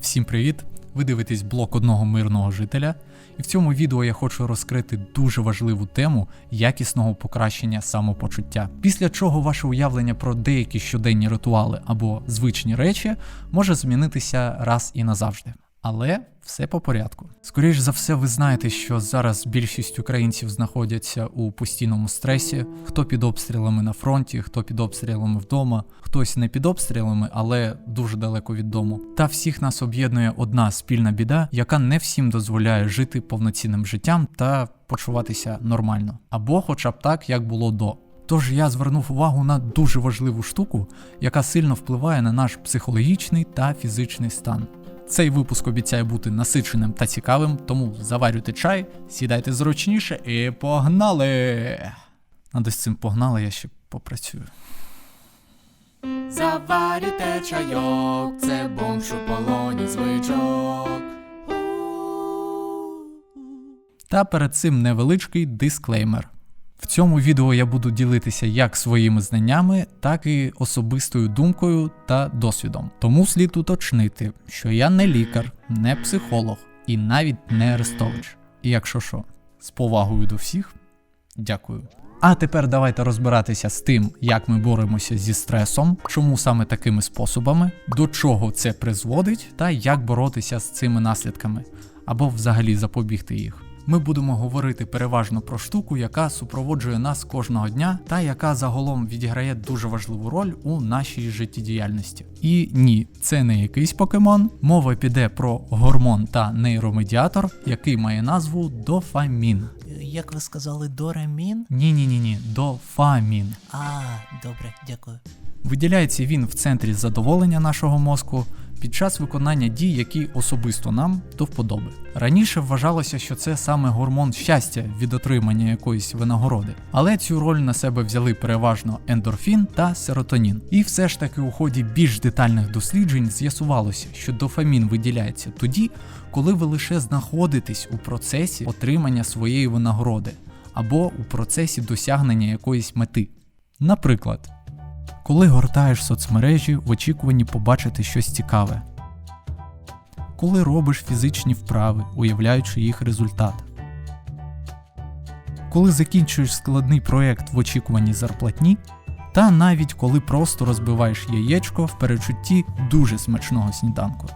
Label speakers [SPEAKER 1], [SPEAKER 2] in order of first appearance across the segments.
[SPEAKER 1] Всім привіт! Ви дивитесь блок одного мирного жителя, і в цьому відео я хочу розкрити дуже важливу тему якісного покращення самопочуття. Після чого ваше уявлення про деякі щоденні ритуали або звичні речі може змінитися раз і назавжди. Але все по порядку. Скоріш за все, ви знаєте, що зараз більшість українців знаходяться у постійному стресі. Хто під обстрілами на фронті, хто під обстрілами вдома, хтось не під обстрілами, але дуже далеко від дому. Та всіх нас об'єднує одна спільна біда, яка не всім дозволяє жити повноцінним життям та почуватися нормально, або хоча б так, як було до. Тож я звернув увагу на дуже важливу штуку, яка сильно впливає на наш психологічний та фізичний стан. Цей випуск обіцяє бути насиченим та цікавим, тому заварюйте чай, сідайте зручніше і погнали! Надо з цим погнали, я ще попрацюю.
[SPEAKER 2] Заварюйте чайок, це бомж у полоні звичок.
[SPEAKER 1] Та перед цим невеличкий дисклеймер. Цьому відео я буду ділитися як своїми знаннями, так і особистою думкою та досвідом. Тому слід уточнити, що я не лікар, не психолог і навіть не арестович. І якщо що, з повагою до всіх, дякую. А тепер давайте розбиратися з тим, як ми боремося зі стресом, чому саме такими способами, до чого це призводить, та як боротися з цими наслідками, або взагалі запобігти їх. Ми будемо говорити переважно про штуку, яка супроводжує нас кожного дня, та яка загалом відіграє дуже важливу роль у нашій життєдіяльності. І ні, це не якийсь покемон. Мова піде про гормон та нейромедіатор, який має назву дофамін.
[SPEAKER 2] Як ви сказали, доремін?
[SPEAKER 1] Ні, ні, ні, ні, дофамін.
[SPEAKER 2] А, добре, дякую.
[SPEAKER 1] Виділяється він в центрі задоволення нашого мозку під час виконання дій, які особисто нам до вподоби. Раніше вважалося, що це саме гормон щастя від отримання якоїсь винагороди, але цю роль на себе взяли переважно ендорфін та серотонін. І все ж таки у ході більш детальних досліджень з'ясувалося, що дофамін виділяється тоді, коли ви лише знаходитесь у процесі отримання своєї винагороди або у процесі досягнення якоїсь мети. Наприклад, коли гортаєш соцмережі в очікуванні побачити щось цікаве, коли робиш фізичні вправи, уявляючи їх результат, коли закінчуєш складний проєкт в очікуванні зарплатні, та навіть коли просто розбиваєш яєчко в перечутті дуже смачного сніданку.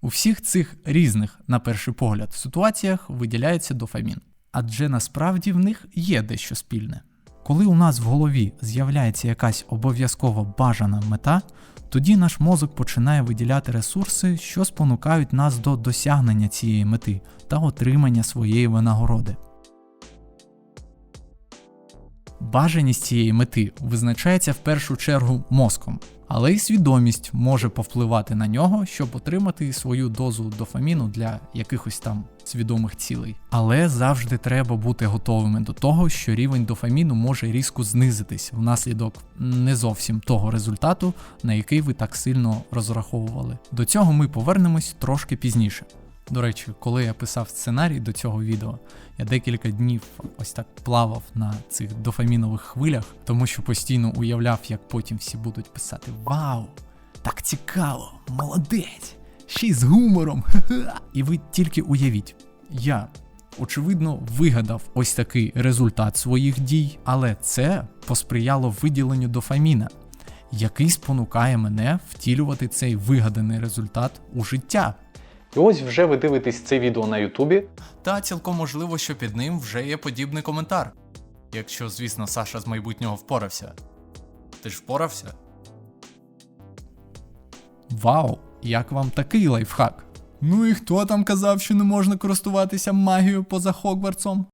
[SPEAKER 1] У всіх цих різних, на перший погляд, ситуаціях виділяється дофамін, адже насправді в них є дещо спільне. Коли у нас в голові з'являється якась обов'язково бажана мета, тоді наш мозок починає виділяти ресурси, що спонукають нас до досягнення цієї мети та отримання своєї винагороди. Бажаність цієї мети визначається в першу чергу мозком, але й свідомість може повпливати на нього, щоб отримати свою дозу дофаміну для якихось там свідомих цілей. Але завжди треба бути готовими до того, що рівень дофаміну може різко знизитись внаслідок не зовсім того результату, на який ви так сильно розраховували. До цього ми повернемось трошки пізніше. До речі, коли я писав сценарій до цього відео, я декілька днів ось так плавав на цих дофамінових хвилях, тому що постійно уявляв, як потім всі будуть писати Вау! Так цікаво! Молодець! Ще й з гумором! І ви тільки уявіть, я очевидно вигадав ось такий результат своїх дій, але це посприяло виділенню дофаміна, який спонукає мене втілювати цей вигаданий результат у життя. І ось вже ви дивитесь це відео на Ютубі. Та цілком можливо, що під ним вже є подібний коментар. Якщо, звісно, Саша з майбутнього впорався. Ти ж впорався? Вау! Як вам такий лайфхак? Ну і хто там казав, що не можна користуватися магією поза Хогвартсом?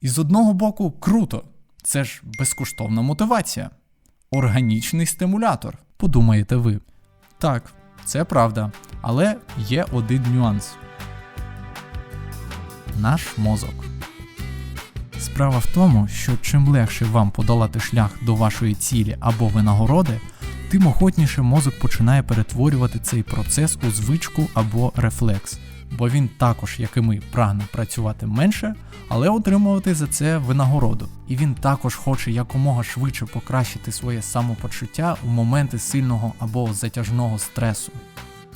[SPEAKER 1] І з одного боку, круто. Це ж безкоштовна мотивація. Органічний стимулятор, подумаєте ви. Так, це правда, але є один нюанс. Наш мозок. Справа в тому, що чим легше вам подолати шлях до вашої цілі або винагороди, тим охотніше мозок починає перетворювати цей процес у звичку або рефлекс. бо він також, як і ми, прагне працювати менше, але отримувати за це винагороду. І він також хоче якомога швидше покращити своє самопочуття у моменти сильного або затяжного стресу.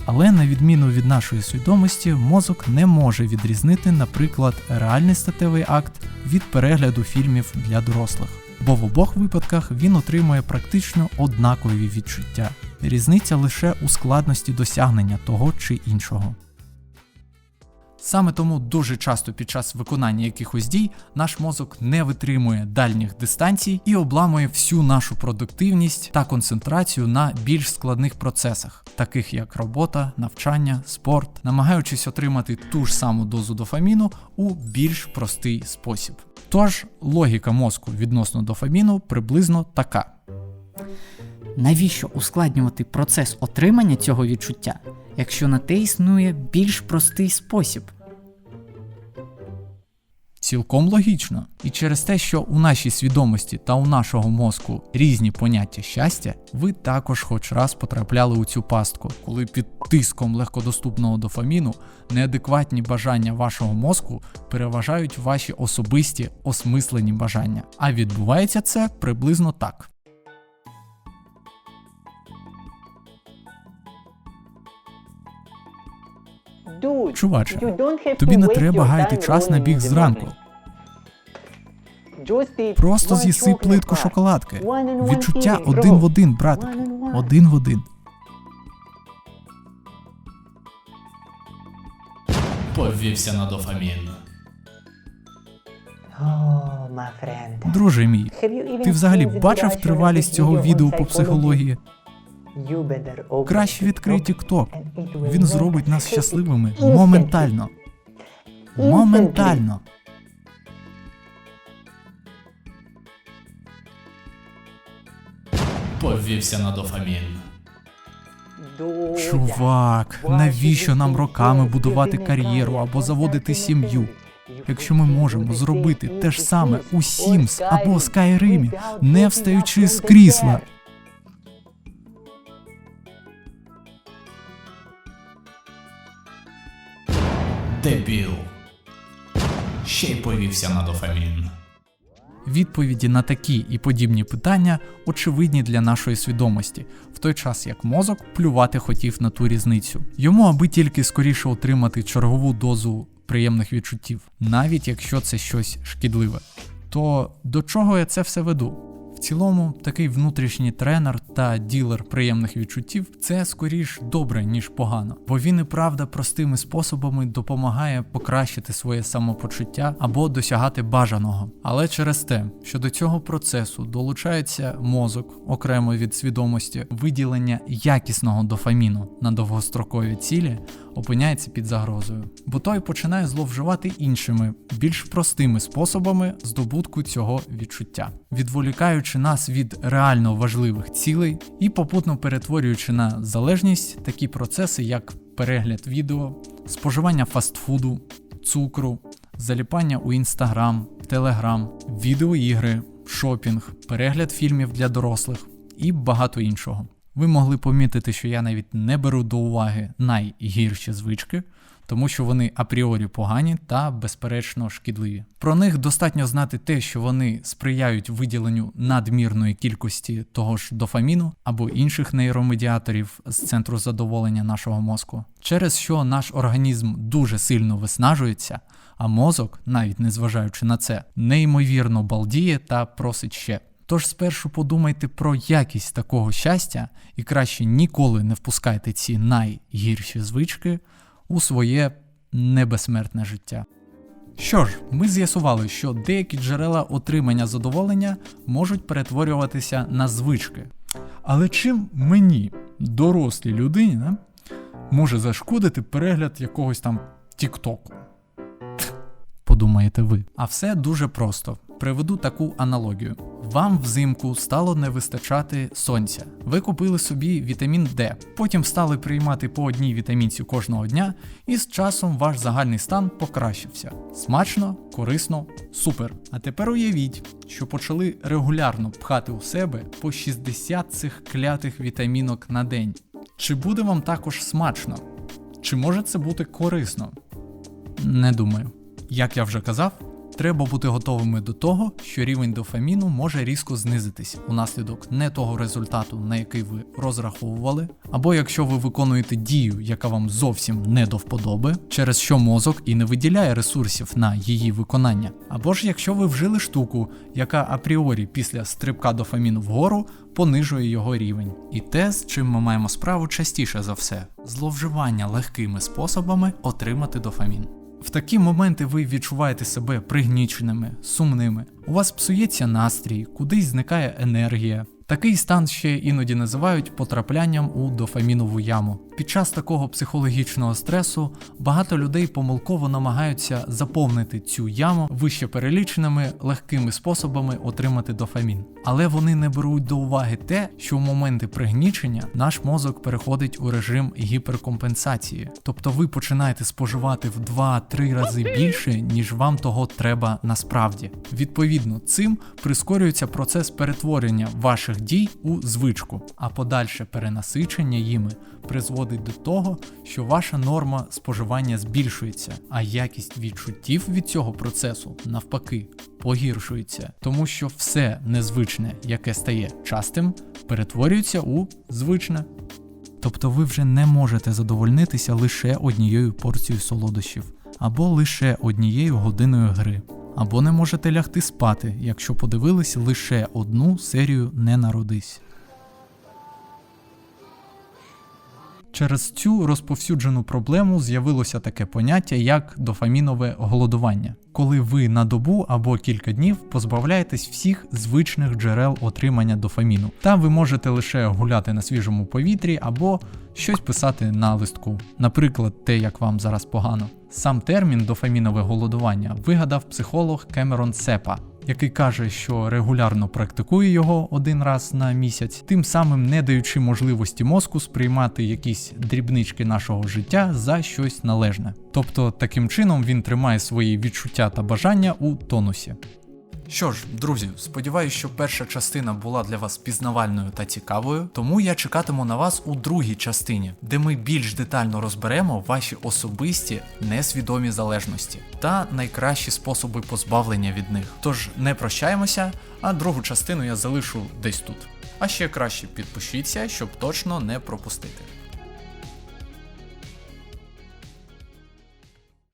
[SPEAKER 1] Але на відміну від нашої свідомості, мозок не може відрізнити, наприклад, реальний статевий акт від перегляду фільмів для дорослих, бо в обох випадках він отримує практично однакові відчуття. Різниця лише у складності досягнення того чи іншого. Саме тому дуже часто під час виконання якихось дій наш мозок не витримує дальніх дистанцій і обламує всю нашу продуктивність та концентрацію на більш складних процесах, таких як робота, навчання, спорт, намагаючись отримати ту ж саму дозу дофаміну у більш простий спосіб. Тож логіка мозку відносно дофаміну приблизно така.
[SPEAKER 3] Навіщо ускладнювати процес отримання цього відчуття, якщо на те існує більш простий спосіб?
[SPEAKER 1] Цілком логічно. І через те, що у нашій свідомості та у нашого мозку різні поняття щастя, ви також хоч раз потрапляли у цю пастку, коли під тиском легкодоступного дофаміну неадекватні бажання вашого мозку переважають ваші особисті осмислені бажання. А відбувається це приблизно так.
[SPEAKER 4] Чуваче,
[SPEAKER 1] Тобі не треба гаяти час на біг зранку. Просто з'їси плитку шоколадки. Відчуття один в один, братик. Один в один.
[SPEAKER 2] Повівся на дофамін.
[SPEAKER 1] Друже мій, ти взагалі бачив тривалість цього відео по психології? Краще відкрий TikTok. Він зробить нас щасливими моментально. Моментально.
[SPEAKER 2] Повівся на дофамін.
[SPEAKER 1] Чувак, навіщо нам роками будувати кар'єру або заводити сім'ю? Якщо ми можемо зробити те ж саме у Sims або Skyrim, не встаючи з крісла.
[SPEAKER 2] Дебіл. Ще й повівся на дофамін.
[SPEAKER 1] Відповіді на такі і подібні питання очевидні для нашої свідомості, в той час як мозок плювати хотів на ту різницю. Йому аби тільки скоріше отримати чергову дозу приємних відчуттів, навіть якщо це щось шкідливе. То до чого я це все веду? Цілому, такий внутрішній тренер та ділер приємних відчуттів це скоріш добре, ніж погано, бо він і правда простими способами допомагає покращити своє самопочуття або досягати бажаного. Але через те, що до цього процесу долучається мозок окремо від свідомості, виділення якісного дофаміну на довгострокові цілі опиняється під загрозою, бо той починає зловживати іншими, більш простими способами здобутку цього відчуття, відволікаючи нас від реально важливих цілей і попутно перетворюючи на залежність такі процеси, як перегляд відео, споживання фастфуду, цукру, заліпання у інстаграм, телеграм, відеоігри, шопінг, перегляд фільмів для дорослих і багато іншого. Ви могли помітити, що я навіть не беру до уваги найгірші звички, тому що вони апріорі погані та безперечно шкідливі. Про них достатньо знати те, що вони сприяють виділенню надмірної кількості того ж дофаміну або інших нейромедіаторів з центру задоволення нашого мозку, через що наш організм дуже сильно виснажується, а мозок, навіть незважаючи на це, неймовірно балдіє та просить ще. Тож спершу подумайте про якість такого щастя і краще ніколи не впускайте ці найгірші звички у своє небезсмертне життя. Що ж, ми з'ясували, що деякі джерела отримання задоволення можуть перетворюватися на звички. Але чим мені, дорослій людині, не, може зашкодити перегляд якогось там Тіктоку? Подумаєте ви. А все дуже просто. Приведу таку аналогію. Вам взимку стало не вистачати сонця. Ви купили собі вітамін Д, потім стали приймати по одній вітамінці кожного дня, і з часом ваш загальний стан покращився. Смачно, корисно, супер. А тепер уявіть, що почали регулярно пхати у себе по 60 цих клятих вітамінок на день. Чи буде вам також смачно? Чи може це бути корисно? Не думаю. Як я вже казав, треба бути готовими до того, що рівень дофаміну може різко знизитись унаслідок не того результату, на який ви розраховували, або якщо ви виконуєте дію, яка вам зовсім не до вподоби, через що мозок і не виділяє ресурсів на її виконання, або ж якщо ви вжили штуку, яка апріорі після стрибка дофаміну вгору понижує його рівень. І те, з чим ми маємо справу частіше за все зловживання легкими способами отримати дофамін. В такі моменти ви відчуваєте себе пригніченими, сумними. У вас псується настрій, кудись зникає енергія. Такий стан ще іноді називають потраплянням у дофамінову яму. Під час такого психологічного стресу багато людей помилково намагаються заповнити цю яму вище переліченими легкими способами отримати дофамін. Але вони не беруть до уваги те, що в моменти пригнічення наш мозок переходить у режим гіперкомпенсації. Тобто ви починаєте споживати в 2-3 рази більше, ніж вам того треба насправді. Відповідно, цим прискорюється процес перетворення ваших дій у звичку, а подальше перенасичення їми призводить до того, що ваша норма споживання збільшується, а якість відчуттів від цього процесу навпаки погіршується, тому що все незвичне, яке стає частим, перетворюється у звичне. Тобто ви вже не можете задовольнитися лише однією порцією солодощів, або лише однією годиною гри, або не можете лягти спати, якщо подивились лише одну серію Не народись. Через цю розповсюджену проблему з'явилося таке поняття як дофамінове голодування, коли ви на добу або кілька днів позбавляєтесь всіх звичних джерел отримання дофаміну. Там ви можете лише гуляти на свіжому повітрі або щось писати на листку, наприклад, те, як вам зараз погано. Сам термін дофамінове голодування вигадав психолог Кемерон Сепа, який каже, що регулярно практикує його один раз на місяць, тим самим не даючи можливості мозку сприймати якісь дрібнички нашого життя за щось належне. Тобто таким чином він тримає свої відчуття та бажання у тонусі. Що ж, друзі, сподіваюся, що перша частина була для вас пізнавальною та цікавою, тому я чекатиму на вас у другій частині, де ми більш детально розберемо ваші особисті несвідомі залежності та найкращі способи позбавлення від них. Тож не прощаємося, а другу частину я залишу десь тут. А ще краще підпишіться, щоб точно не пропустити.